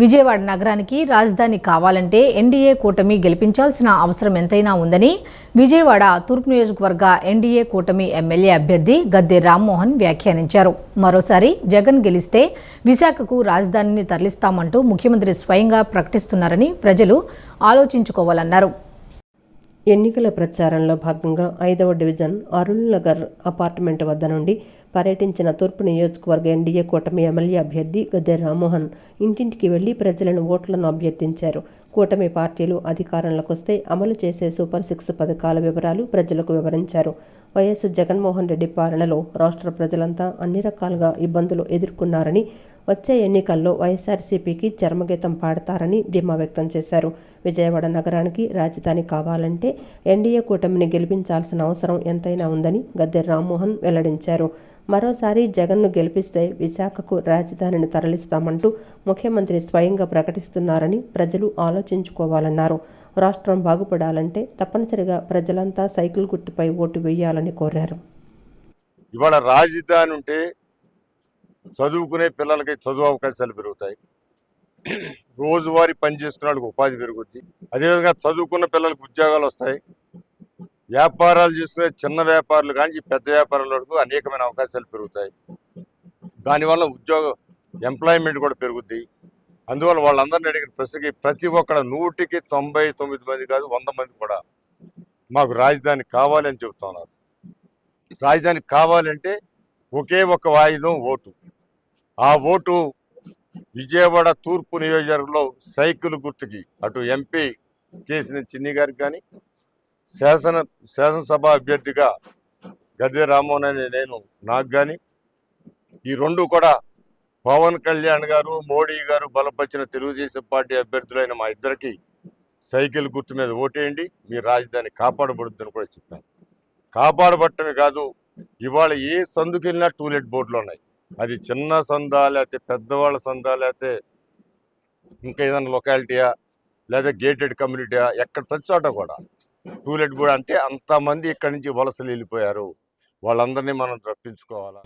విజయవాడ నగరానికి రాజధాని కావాలంటే ఎన్డీఏ కూటమి గెలిపించాల్సిన అవసరం ఎంతైనా ఉందని విజయవాడ తూర్పు నియోజకవర్గ ఎన్డీఏ కూటమి ఎమ్మెల్యే అభ్యర్థి గద్దె రామ్మోహన్ వ్యాఖ్యానించారు. మరోసారి జగన్ గెలిస్తే విశాఖకు రాజధానిని తరలిస్తామంటూ ముఖ్యమంత్రి స్వయంగా ప్రకటిస్తున్నారని ప్రజలు ఆలోచించుకోవాలన్నారు. ఎన్నికల ప్రచారంలో భాగంగా ఐదవ డివిజన్ అరుణ్ నగర్ అపార్ట్మెంట్ వద్ద నుండి పర్యటించిన తూర్పు నియోజకవర్గ ఎన్డీఏ కూటమి ఎమ్మెల్యే అభ్యర్థి గద్దె రామ్మోహన్ ఇంటింటికి వెళ్ళి ప్రజలను ఓట్లను అభ్యర్థించారు. కూటమి పార్టీలు అధికారంలోకి వస్తే అమలు చేసే సూపర్ సిక్స్ పథకాల వివరాలు ప్రజలకు వివరించారు. వైఎస్ జగన్మోహన్ రెడ్డి పాలనలో రాష్ట్ర ప్రజలంతా అన్ని రకాలుగా ఇబ్బందులు ఎదుర్కొన్నారని వచ్చే ఎన్నికల్లో వైఎస్ఆర్సీపీకి చర్మగీతం పాడతారని ధీమా వ్యక్తం చేశారు. విజయవాడ నగరానికి రాజధాని కావాలంటే ఎన్డీఏ కూటమిని గెలిపించాల్సిన అవసరం ఎంతైనా ఉందని గద్దె రామ్మోహన్ వెల్లడించారు. మరోసారి జగన్ను గెలిపిస్తే విశాఖకు రాజధానిని తరలిస్తామంటూ ముఖ్యమంత్రి స్వయంగా ప్రకటిస్తున్నారని ప్రజలు ఆలోచించుకోవాలన్నారు. రాష్ట్రం బాగుపడాలంటే తప్పనిసరిగా ప్రజలంతా సైకిల్ గుర్తుపై ఓటు వేయాలని కోరారు. ఇవాళ రాజధాని ఉంటే చదువుకునే పిల్లలకి చదువు అవకాశాలు పెరుగుతాయి. రోజువారీ పని చేసుకునే వాళ్ళకి ఉపాధి పెరుగుద్ది. అదేవిధంగా చదువుకున్న పిల్లలకు ఉద్యోగాలు వస్తాయి. వ్యాపారాలు చేసుకునే చిన్న వ్యాపారులు కానీ పెద్ద వ్యాపారాల వరకు అనేకమైన అవకాశాలు పెరుగుతాయి. దానివల్ల ఉద్యోగ ఎంప్లాయ్మెంట్ కూడా పెరుగుద్ది. అందువల్ల వాళ్ళందరినీ అడిగిన ప్రశ్నకి ప్రతి ఒక్కడ నూటికి తొంభై తొమ్మిది మంది కాదు వంద మంది కూడా మాకు రాజధాని కావాలని చెబుతున్నారు. రాజధాని కావాలంటే ఒకే ఒక వాయిదం ఓటు. ఆ ఓటు విజయవాడ తూర్పు నియోజకవర్గంలో సైకిల్ గుర్తుకి అటు ఎంపీ కేసిన చిన్ని గారికి కానీ శాసన శాసనసభ అభ్యర్థిగా గద్దె రామ్మోహన్ అనే నేను నాకు కానీ ఈ రెండు కూడా పవన్ కళ్యాణ్ గారు మోడీ గారు బలపరిచిన తెలుగుదేశం పార్టీ అభ్యర్థులైన మా ఇద్దరికి సైకిల్ గుర్తు మీద ఓటేయండి. మీ రాజధాని కాపాడబడుద్దని కూడా చెప్పాను. కాపాడబట్టమే కాదు ఇవాళ ఏ సందుకెళ్ళినా టూలెట్ బోర్డులు ఉన్నాయి. అది చిన్న సందా లేకపోతే పెద్దవాళ్ళ సందా లేకపోతే ఇంకా ఏదైనా లొకాలిటీయా లేదా గేటెడ్ కమ్యూనిటీయా ఎక్కడ ప్రతి చోట కూడా. టూలెట్ కూడా అంటే అంతమంది ఇక్కడి నుంచి వలసలు వెళ్ళిపోయారు. వాళ్ళందరినీ మనం రప్పించుకోవాలా?